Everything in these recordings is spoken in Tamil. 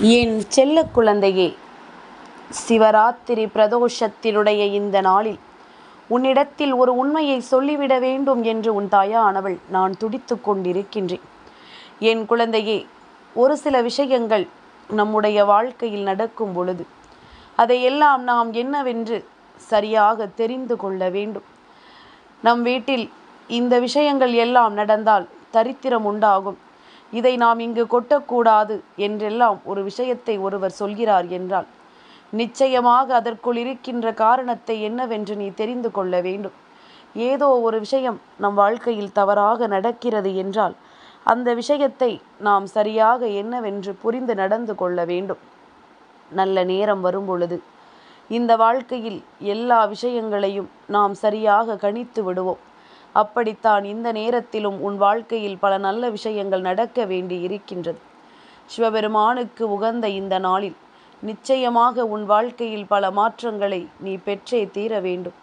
என் செல்ல குழந்தையே சிவராத்திரி பிரதோஷத்தினுடைய இந்த நாளில் உன்னிடத்தில் ஒரு உண்மையை சொல்லிவிட வேண்டும் என்று உன் தாயானவள் நான் துடித்து கொண்டிருக்கின்றேன். என் குழந்தையே ஒரு சில விஷயங்கள் நம்முடைய வாழ்க்கையில் நடக்கும் பொழுது அதையெல்லாம் நாம் என்னவென்று சரியாக தெரிந்து கொள்ள வேண்டும். நம் வீட்டில் இந்த விஷயங்கள் எல்லாம் நடந்தால் தரித்திரம் உண்டாகும். இதை நாம் இங்கு கொட்டக்கூடாது என்றெல்லாம் ஒரு விஷயத்தை ஒருவர் சொல்கிறார் என்றால் நிச்சயமாக அதற்குள் இருக்கின்ற காரணத்தை என்னவென்று நீ தெரிந்து கொள்ள வேண்டும். ஏதோ ஒரு விஷயம் நம் வாழ்க்கையில் தவறாக நடக்கிறது என்றால் அந்த விஷயத்தை நாம் சரியாக என்னவென்று புரிந்து நடந்து கொள்ள வேண்டும். நல்ல நேரம் வரும் பொழுது இந்த வாழ்க்கையில் எல்லா விஷயங்களையும் நாம் சரியாக கணித்து விடுவோம். அப்படித்தான் இந்த நேரத்திலும் உன் வாழ்க்கையில் பல நல்ல விஷயங்கள் நடக்க வேண்டி இருக்கின்றது. சிவபெருமானுக்கு உகந்த இந்த நாளில் நிச்சயமாக உன் வாழ்க்கையில் பல மாற்றங்களை நீ பெற்றே தீர வேண்டும்.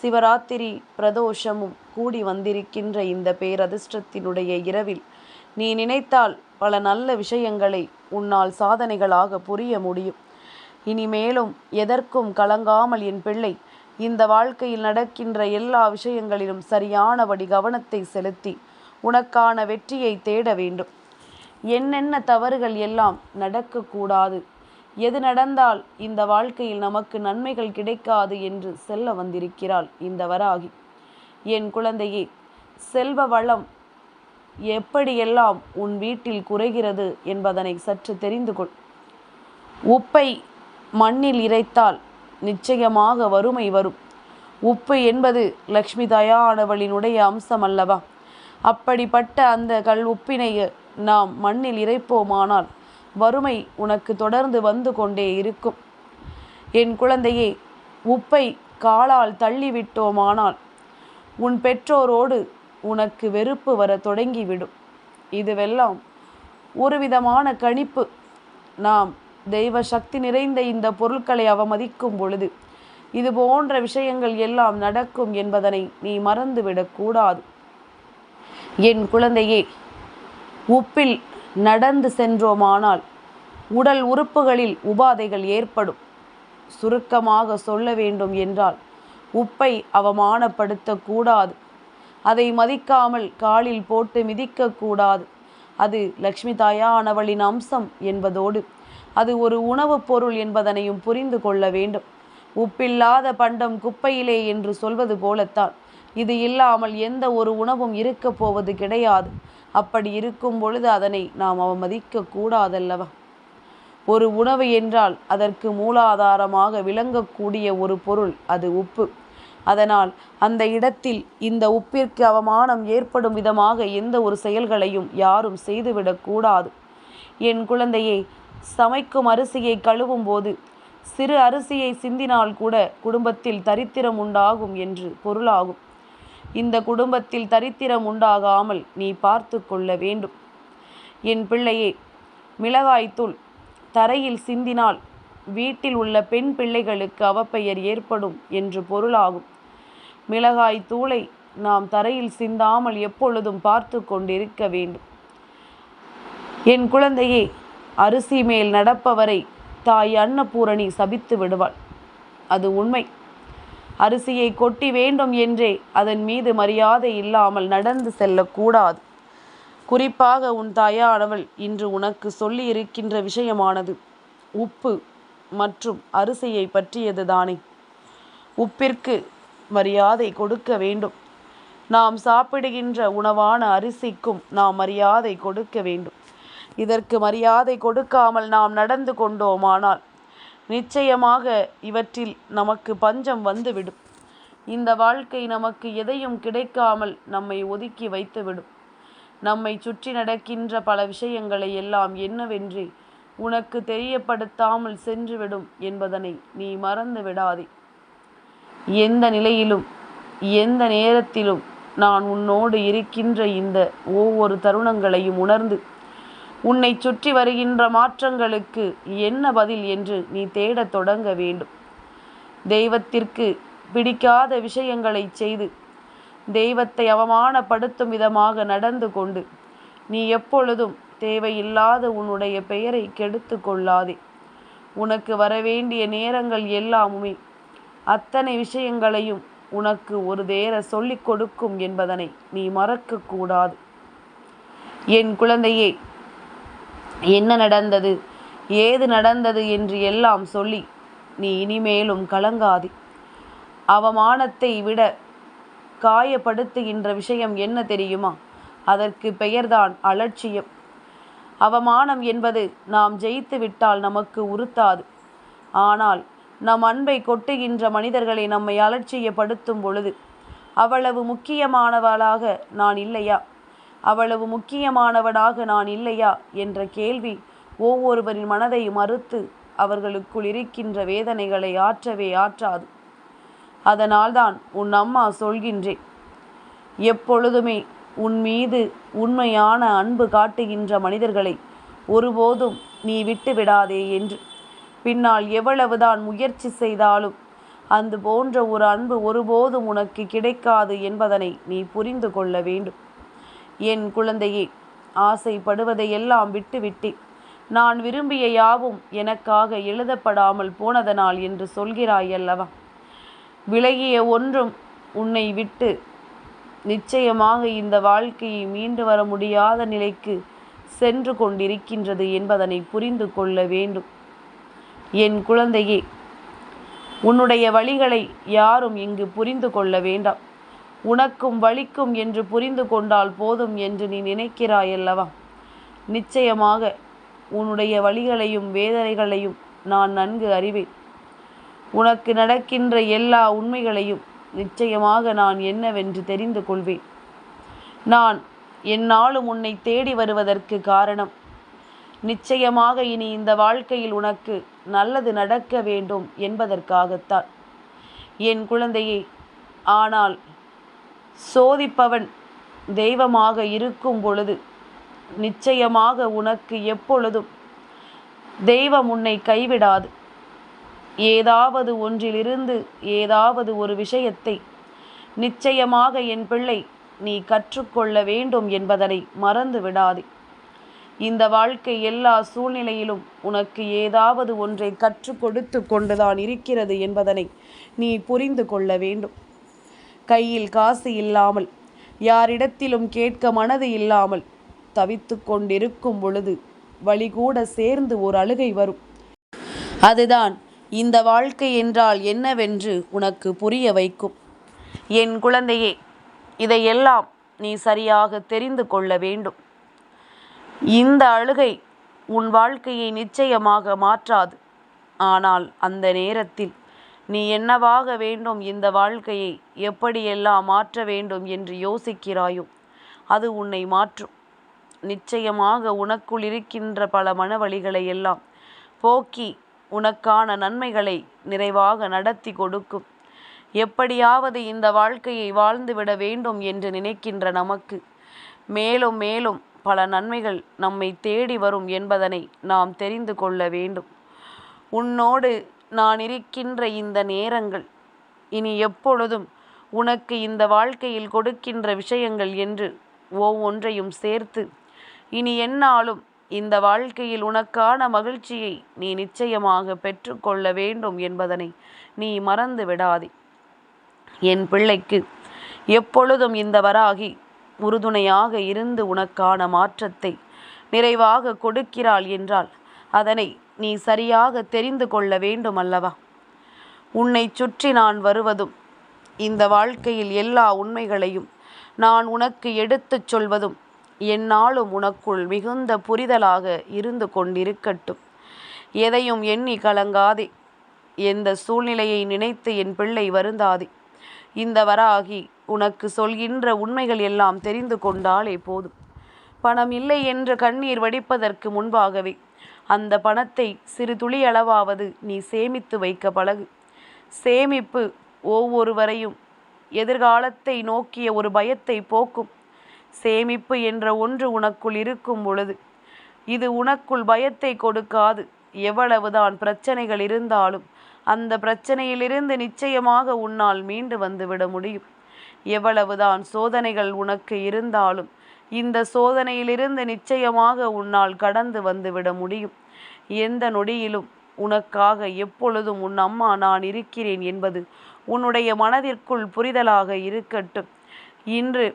சிவராத்திரி பிரதோஷமும் கூடி வந்திருக்கின்ற இந்த பேரதிர்ஷ்டத்தினுடைய இரவில் நீ நினைத்தால் பல நல்ல விஷயங்களை உன்னால் சாதனைகளாக புரிய முடியும். இனிமேலும் எதற்கும் கலங்காமல் என் பிள்ளை இந்த வாழ்க்கையில் நடக்கின்ற எல்லா விஷயங்களிலும் சரியானபடி கவனத்தை செலுத்தி உனக்கான வெற்றியை தேட வேண்டும். என்னென்ன தவறுகள் எல்லாம் நடக்கக்கூடாது எது நடந்தால் இந்த வாழ்க்கையில் நமக்கு நன்மைகள் கிடைக்காது என்று செல்ல வந்திருக்கிறாள் இந்த வராகி. என் குழந்தையே செல்வ வளம் எப்படியெல்லாம் உன் வீட்டில் குறைகிறது என்பதனை சற்று தெரிந்து கொள். உப்பை மண்ணில் இறைத்தால் நிச்சயமாக வறுமை வரும். உப்பு என்பது லக்ஷ்மி தயானவளினுடைய அம்சம் அல்லவா அப்படிப்பட்ட அந்த கல் உப்பினை நாம் மண்ணில் இறைப்போமானால் வறுமை உனக்கு தொடர்ந்து வந்து கொண்டே இருக்கும். என் குழந்தையே உப்பை காலால் தள்ளிவிட்டோமானால் உன் பெற்றோரோடு உனக்கு வெறுப்பு வர தொடங்கிவிடும். இதுவெல்லாம் ஒரு விதமான கணிப்பு. நாம் தெய்வ சக்தி நிறைந்த இந்த பொருட்களை அவமதிக்கும் பொழுது இது போன்ற விஷயங்கள் எல்லாம் நடக்கும் என்பதனை நீ மறந்துவிடக் கூடாது. என் குழந்தையே உப்பில் நடந்து சென்றோமானால் உடல் உறுப்புகளில் உபாதைகள் ஏற்படும். சுருக்கமாக சொல்ல வேண்டும் என்றால் உப்பை அவமானப்படுத்தக்கூடாது அதை மதிக்காமல் காலில் போட்டு மிதிக்கக்கூடாது அது லக்ஷ்மி தாயானவளின் அம்சம் என்பதோடு அது ஒரு உணவுப் பொருள் என்பதனையும் புரிந்து கொள்ள வேண்டும். உப்பில்லாத பண்டம் குப்பையிலே என்று சொல்வது போலத்தான். இது இல்லாமல் எந்த ஒரு உணவும் இருக்கப் போவது கிடையாது. அப்படி இருக்கும் பொழுது அதனை நாம் அவமதிக்க கூடாதல்லவா? ஒரு உணவு என்றால் அதற்கு மூலாதாரமாக விளங்கக்கூடிய ஒரு பொருள் அது உப்பு. அதனால் அந்த இடத்தில் இந்த உப்பிற்கு அவமானம் ஏற்படும் விதமாக எந்த ஒரு செயல்களையும் யாரும் செய்துவிடக்கூடாது என் குழந்தையை சமைக்கும் அரிசியை கழுவும் போது சிறு அரிசியை சிந்தினால் கூட குடும்பத்தில் தரித்திரம் உண்டாகும் என்று பொருளாகும். இந்த குடும்பத்தில் தரித்திரம் உண்டாகாமல் நீ பார்த்து கொள்ள வேண்டும். என் பிள்ளையே மிளகாய்த்தூள் தரையில் சிந்தினால் வீட்டில் உள்ள பெண் பிள்ளைகளுக்கு அவப்பெயர் ஏற்படும் என்று பொருளாகும். மிளகாய் தூளை நாம் தரையில் சிந்தாமல் எப்பொழுதும் பார்த்து கொண்டிருக்க வேண்டும். என் குழந்தையே அரிசி மேல் நடப்பவரை தாய் அன்னபூரணி சபித்து விடுவாள். அது உண்மை. அரிசியை கொட்டி வேண்டும் என்றே அதன் மீது மரியாதை இல்லாமல் நடந்து செல்லக்கூடாது. குறிப்பாக உன் தாயானவள் இன்று உனக்கு சொல்லி இருக்கின்ற விஷயமானது. உப்பு மற்றும் அரிசியை பற்றியது தானே. உப்பிற்கு மரியாதை கொடுக்க வேண்டும். நாம் சாப்பிடுகின்ற உணவான அரிசிக்கும் நாம் மரியாதை கொடுக்க வேண்டும். இதற்கு மரியாதை கொடுக்காமல் நாம் நடந்து கொண்டோமானால் நிச்சயமாக இவற்றில் நமக்கு பஞ்சம் வந்துவிடும். இந்த வாழ்க்கை நமக்கு எதையும் கிடைக்காமல் நம்மை ஒதுக்கி வைத்துவிடும். நம்மை சுற்றி நடக்கின்ற பல விஷயங்களை எல்லாம் என்னவென்றே உனக்கு தெரியப்படுத்தாமல் சென்றுவிடும் என்பதனை நீ மறந்து விடாதே. எந்த நிலையிலும் எந்த நேரத்திலும் நான் உன்னோடு இருக்கின்ற இந்த ஒவ்வொரு தருணங்களையும் உணர்ந்து உன்னை சுற்றி வருகின்ற மாற்றங்களுக்கு என்ன பதில் என்று நீ தேடத் தொடங்க வேண்டும். தெய்வத்திற்கு பிடிக்காத விஷயங்களை செய்து தெய்வத்தை அவமானப்படுத்தும் விதமாக நடந்து கொண்டு நீ எப்பொழுதும் தேவையில்லாத உன்னுடைய பெயரை கெடுத்து கொள்ளாதே. உனக்கு வரவேண்டிய நேரங்கள் எல்லாமுமே அத்தனை விஷயங்களையும் உனக்கு ஒரு தேர சொல்லிக் கொடுக்கும் என்பதனை நீ மறக்கக்கூடாது என் குழந்தையே என்ன நடந்தது? ஏது நடந்தது என்று எல்லாம் சொல்லி நீ இனிமேலும் கலங்காதே. அவமானத்தை விட காயப்படுத்துகின்ற விஷயம் என்ன தெரியுமா? அதற்கு பெயர்தான் அலட்சியம். அவமானம் என்பது நாம் ஜெயித்து விட்டால் நமக்கு உறுத்தாது. ஆனால் நம் அன்பை கொட்டுகின்ற மனிதர்களை நம்மை அலட்சியப்படுத்தும் பொழுது அவ்வளவு முக்கியமானவளாக நான் இல்லையா? அவ்வளவு முக்கியமானவனாக நான் இல்லையா? என்ற கேள்வி ஒவ்வொருவரின் மனதை மறுத்து அவர்களுக்குள் இருக்கின்ற வேதனைகளை ஆற்றவே ஆற்றாது. அதனால்தான் உன் அம்மா சொல்கின்றேன் எப்பொழுதுமே உன் மீது உண்மையான அன்பு காட்டுகின்ற மனிதர்களை ஒருபோதும் நீ விட்டு விடாதே என்று. பின்னால் எவ்வளவுதான் முயற்சி செய்தாலும் அந்த போன்ற ஒரு அன்பு ஒருபோதும் உனக்கு கிடைக்காது என்பதனை நீ புரிந்து கொள்ள வேண்டும். என் குழந்தையே ஆசைப்படுவதையெல்லாம் விட்டுவிட்டு நான் விரும்பிய யாவும் எனக்காக எழுதப்படாமல் போனதனால் என்று சொல்கிறாய் அல்லவா விலகிய ஒன்றும் உன்னை விட்டு நிச்சயமாக இந்த வாழ்க்கையை மீண்டு வர முடியாத நிலைக்கு சென்று கொண்டிருக்கின்றது என்பதனை புரிந்து கொள்ள வேண்டும். என் குழந்தையே உன்னுடைய வழிகளை யாரும் இங்கு புரிந்து கொள்ள வேண்டாம். உனக்கும் வலிக்கும் என்று புரிந்து கொண்டால் போதும் என்று நீ நினைக்கிறாயல்லவா? நிச்சயமாக உன்னுடைய வழிகளையும் வேதனைகளையும் நான் நன்கு அறிவேன். உனக்கு நடக்கின்ற எல்லா உண்மைகளையும் நிச்சயமாக நான் என்னவென்று தெரிந்து கொள்வேன். நான் என்னாலும் உன்னை தேடி வருவதற்கு காரணம் நிச்சயமாக இனி இந்த வாழ்க்கையில் உனக்கு நல்லது நடக்க வேண்டும் என்பதற்காகத்தான். என் குழந்தையே ஆனால் சோதிப்பவன் தெய்வமாக இருக்கும் பொழுது நிச்சயமாக உனக்கு எப்பொழுதும் தெய்வம் உன்னை கைவிடாது. ஏதாவது ஒன்றிலிருந்து ஏதாவது ஒரு விஷயத்தை நிச்சயமாக என் பிள்ளை நீ கற்றுக்கொள்ள வேண்டும் என்பதனை மறந்து விடாதே. இந்த வாழ்க்கை எல்லா சூழ்நிலையிலும் உனக்கு ஏதாவது ஒன்றை கற்றுக் கொடுத்து கொண்டுதான் இருக்கிறது என்பதனை நீ புரிந்து கொள்ள வேண்டும். கையில் காசு இல்லாமல் யாரிடத்திலும் கேட்க மனது இல்லாமல் தவித்து கொண்டிருக்கும் பொழுது வழி கூட சேர்ந்து ஒரு அழுகை வரும். அதுதான் இந்த வாழ்க்கை என்றால் என்னவென்று உனக்கு புரிய வைக்கும். என் குழந்தையே இதையெல்லாம் நீ சரியாக தெரிந்து கொள்ள வேண்டும். இந்த அழுகை உன் வாழ்க்கையை நிச்சயமாக மாற்றாது. ஆனால் அந்த நேரத்தில் நீ என்னவாக வேண்டும் இந்த வாழ்க்கையை? எப்படியெல்லாம் மாற்ற வேண்டும் என்று யோசிக்கிறாயோ அது உன்னை மாற்றும். நிச்சயமாக உனக்குள் இருக்கின்ற பல மனவழிகளை எல்லாம் போக்கி உனக்கான நன்மைகளை நிறைவாக நடத்தி கொடுக்கும். எப்படியாவது இந்த வாழ்க்கையை வாழ்ந்துவிட வேண்டும் என்று நினைக்கின்ற நமக்கு மேலும் மேலும் பல நன்மைகள் நம்மை தேடி வரும் என்பதனை நாம் தெரிந்து கொள்ள வேண்டும். உன்னோடு நான் இருக்கின்ற இந்த நேரங்கள். இனி எப்பொழுதும் உனக்கு இந்த வாழ்க்கையில் கொடுக்கின்ற விஷயங்கள் என்று ஒவ்வொன்றையும் சேர்த்து இனி என்னாலும் இந்த வாழ்க்கையில் உனக்கான மகிழ்ச்சியை நீ நிச்சயமாக பெற்றுக்கொள்ள வேண்டும் என்பதனை நீ மறந்து விடாதே. என் பிள்ளைக்கு எப்பொழுதும் இந்த வராகி உறுதுணையாக இருந்து உனக்கான மாற்றத்தை நிறைவாக கொடுக்கிறாள் என்றால் அதனை நீ சரியாக தெரிந்து கொள்ள வேண்டும் அல்லவா உன்னை சுற்றி நான் வருவதும் இந்த வாழ்க்கையில் எல்லா உண்மைகளையும் நான் உனக்கு எடுத்துச் சொல்வதும் என்னாலும் உனக்குள் மிகுந்த புரிதலாக இருந்து கொண்டிருக்கட்டும். எதையும் எண்ணி கலங்காதே. எந்த சூழ்நிலையை நினைத்து என் பிள்ளை வருந்தாதே. இந்த வராகி உனக்கு சொல்கின்ற உண்மைகள் எல்லாம் தெரிந்து கொண்டாலே போதும். பணம் இல்லை என்று கண்ணீர் வடிப்பதற்கு முன்பாகவே அந்த பணத்தை சிறு துளியளவாவது நீ சேமித்து வைக்க பழகு. சேமிப்பு ஒவ்வொருவரையும் எதிர்காலத்தை நோக்கிய ஒரு பயத்தை போக்கும். சேமிப்பு என்ற ஒன்று உனக்குள் இருக்கும் பொழுது இது உனக்குள் பயத்தை கொடுக்காது. எவ்வளவுதான் பிரச்சனைகள் இருந்தாலும் அந்த பிரச்சனையிலிருந்து நிச்சயமாக உன்னால் மீண்டு வந்துவிட முடியும். எவ்வளவுதான் சோதனைகள் உனக்கு இருந்தாலும் இந்த சோதனையிலிருந்து நிச்சயமாக உன்னால் கடந்து வந்துவிட முடியும். எந்த நொடியிலும் உனக்காக எப்பொழுதும் உன் அம்மா நான் இருக்கிறேன் என்பது உன்னுடைய மனதிற்குள் புரிதலாக இருக்கட்டும். இன்று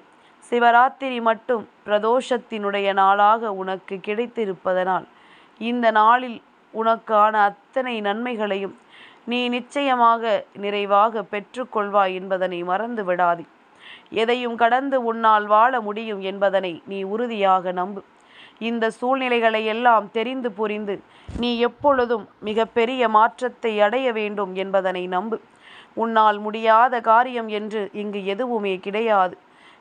சிவராத்திரி மட்டும் பிரதோஷத்தினுடைய நாளாக உனக்கு கிடைத்திருப்பதனால் இந்த நாளில் உனக்கான அத்தனை நன்மைகளையும் நீ நிச்சயமாக நிறைவாக பெற்றுக்கொள்வாய் என்பதனை மறந்து விடாதே எதையும் கடந்து உன்னால் வாழ முடியும் என்பதனை நீ உறுதியாக நம்பு. இந்த சூழ்நிலைகளை எல்லாம் தெரிந்து புரிந்து நீ எப்பொழுதும் மிகப்பெரிய மாற்றத்தை அடைய வேண்டும் என்பதனை நம்பு. உன்னால் முடியாத காரியம் என்று இங்கு எதுவுமே கிடையாது.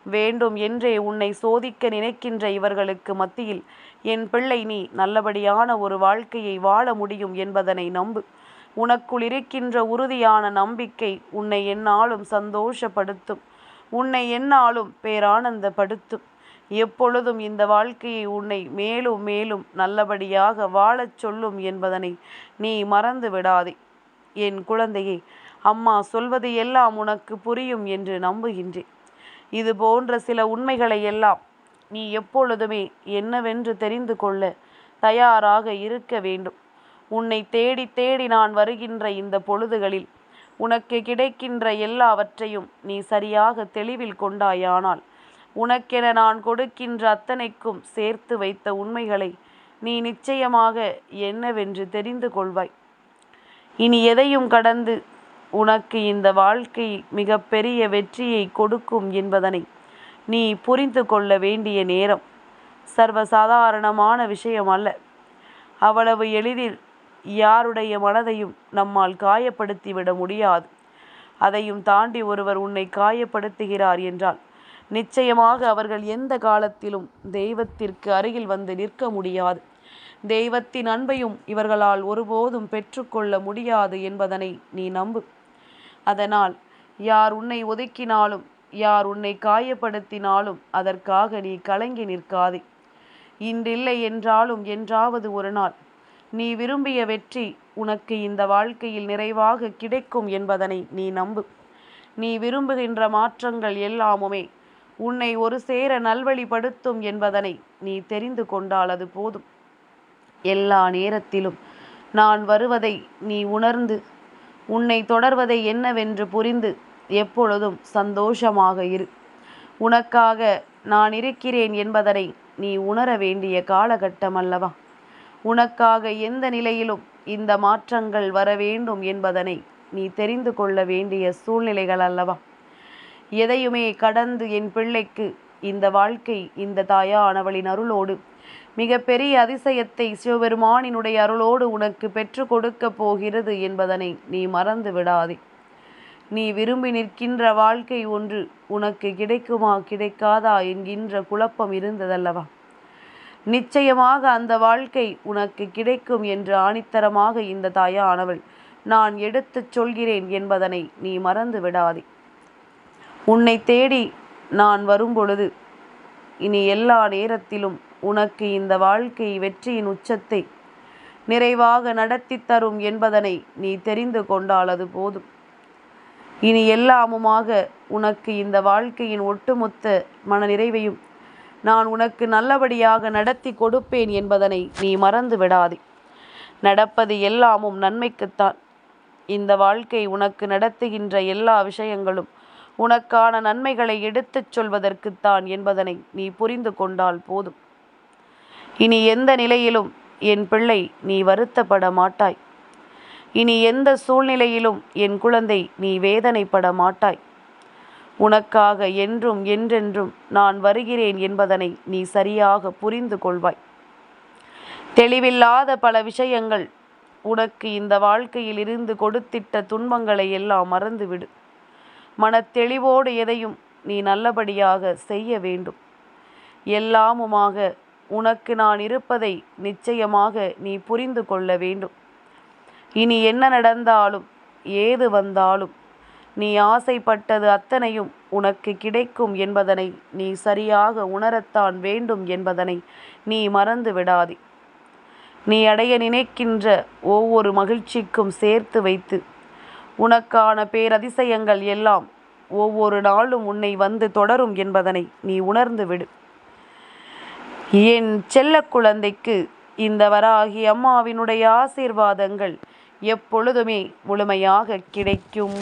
வேண்டும் என்றே உன்னை சோதிக்க நினைக்கின்ற இவர்களுக்கு மத்தியில் என் பிள்ளை நீ நல்லபடியான ஒரு வாழ்க்கையை வாழ முடியும் என்பதனை நம்பு. உனக்குள் இருக்கின்ற உறுதியான நம்பிக்கை உன்னை என்னாலும் சந்தோஷப்படுத்தும். உன்னை என்னாலும் பேரானந்தப்படுத்தும். எப்பொழுதும் இந்த வாழ்க்கையை உன்னை மேலும் மேலும் நல்லபடியாக வாழச் சொல்லும் என்பதனை நீ மறந்து விடாதே. என் குழந்தையே அம்மா சொல்வது எல்லாம் உனக்கு புரியும் என்று நம்புகின்றேன். இது போன்ற சில உண்மைகளை எல்லாம் நீ எப்பொழுதுமே என்னவென்று தெரிந்து கொள்ள தயாராக இருக்க வேண்டும். உன்னை தேடி தேடி நான் வருகின்ற இந்த பொழுதுகளில் உனக்கு கிடைக்கின்ற எல்லாவற்றையும் நீ சரியாக தெளிவில் கொண்டாயானால் உனக்கென நான் கொடுக்கின்ற அத்தனைக்கும் சேர்த்து வைத்த உண்மைகளை நீ நிச்சயமாக என்னவென்று தெரிந்து கொள்வாய். இனி எதையும் கடந்து உனக்கு இந்த வாழ்க்கை மிக பெரிய வெற்றியை கொடுக்கும் என்பதனை நீ புரிந்து கொள்ள வேண்டிய நேரம். சர்வசாதாரணமான விஷயம் அல்ல. அவ்வளவு எளிதில் யாருடைய மனதையும் நம்மால் காயப்படுத்திவிட முடியாது. அதையும் தாண்டி ஒருவர் உன்னை காயப்படுத்துகிறார் என்றால் நிச்சயமாக அவர்கள் எந்த காலத்திலும் தெய்வத்திற்கு அருகில் வந்து நிற்க முடியாது. தெய்வத்தின் அன்பையும் இவர்களால் ஒருபோதும் பெற்றுக்கொள்ள முடியாது என்பதனை நீ நம்பு. அதனால் யார் உன்னை ஒதுக்கினாலும் யார் உன்னை காயப்படுத்தினாலும் அதற்காக நீ கலங்கி நிற்காதே. இன்றில்லை என்றாலும் என்றாவது ஒரு நாள் நீ விரும்பிய வெற்றி உனக்கு இந்த வாழ்க்கையில் நிறைவாக கிடைக்கும் என்பதனை நீ நம்பு. நீ விரும்புகின்ற மாற்றங்கள் எல்லாமுமே உன்னை ஒரு சேர நல்வழிப்படுத்தும் என்பதனை நீ தெரிந்து கொண்டால் அது போதும். எல்லா நேரத்திலும் நான் வருவதை நீ உணர்ந்து உன்னை தொடர்வதை என்னவென்று புரிந்து எப்பொழுதும் சந்தோஷமாக இரு. உனக்காக நான் இருக்கிறேன் என்பதனை நீ உணர வேண்டிய காலகட்டம் அல்லவா? உனக்காக எந்த நிலையிலும் இந்த மாற்றங்கள் வர வேண்டும் என்பதனை நீ தெரிந்து கொள்ள வேண்டிய சூழ்நிலைகள் அல்லவா? எதையுமே கடந்து என் பிள்ளைக்கு இந்த வாழ்க்கை இந்த தாயானவளின் அருளோடு மிக பெரிய அதிசயத்தை சிவபெருமானினுடைய அருளோடு உனக்கு பெற்று கொடுக்க போகிறது என்பதனை நீ மறந்து விடாதே. நீ விரும்பி நிற்கின்ற வாழ்க்கை ஒன்று உனக்கு கிடைக்குமா கிடைக்காதா என்கின்ற குழப்பம் இருந்ததல்லவா? நிச்சயமாக அந்த வாழ்க்கை உனக்கு கிடைக்கும் என்று ஆணித்தரமாக இந்த தாயானவள் நான் எடுத்துச் சொல்கிறேன் என்பதனை நீ மறந்து விடாதே. உன்னை தேடி நான் வரும்பொழுது இனி எல்லா நேரத்திலும் உனக்கு இந்த வாழ்க்கை வெற்றியின் உச்சத்தை நிறைவாக நடத்தி தரும் என்பதனை நீ தெரிந்து கொண்டால் அது போதும். இனி எல்லாமுமாக உனக்கு இந்த வாழ்க்கையின் ஒட்டுமொத்த மனநிறைவையும் நான் உனக்கு நல்லபடியாக நடத்தி கொடுப்பேன் என்பதனை நீ மறந்து விடாதே. நடப்பது எல்லாமும் நன்மைக்குத்தான். இந்த வாழ்க்கை உனக்கு நடத்துகின்ற எல்லா விஷயங்களும் உனக்கான நன்மைகளை எடுத்துச் சொல்வதற்குத்தான் என்பதனை நீ புரிந்து கொண்டால் போதும். இனி எந்த நிலையிலும் என் பிள்ளை நீ வருத்தப்பட மாட்டாய். இனி எந்த சூழ்நிலையிலும் என் குழந்தை நீ வேதனைப்பட மாட்டாய். உனக்காக என்றும் என்றென்றும் நான் வருகிறேன் என்பதனை நீ சரியாக புரிந்து கொள்வாய். தெளிவில்லாத பல விஷயங்கள் உனக்கு இந்த வாழ்க்கையில் இருந்து கொடுத்திட்ட துன்பங்களை எல்லாம் மறந்துவிடு. மனத்தெளிவோடு எதையும் நீ நல்லபடியாக செய்ய வேண்டும். எல்லாமுமாக உனக்கு நான் இருப்பதை நிச்சயமாக நீ புரிந்து கொள்ள வேண்டும். இனி என்ன நடந்தாலும் ஏது வந்தாலும் நீ ஆசைப்பட்டது அத்தனையும் உனக்கு கிடைக்கும் என்பதனை நீ சரியாக உணரத்தான் வேண்டும் என்பதனை நீ மறந்து விடாதே. நீ அடைய நினைக்கின்ற ஒவ்வொரு மகிழ்ச்சிக்கும் சேர்த்து வைத்து உனக்கான பேரதிசயங்கள் எல்லாம் ஒவ்வொரு நாளும் உன்னை வந்து தொடரும் என்பதனை நீ உணர்ந்து விடு. என் செல்ல குழந்தைக்கு இந்த வராகி அம்மாவினுடைய ஆசீர்வாதங்கள் எப்பொழுதுமே முழுமையாக கிடைக்கும்.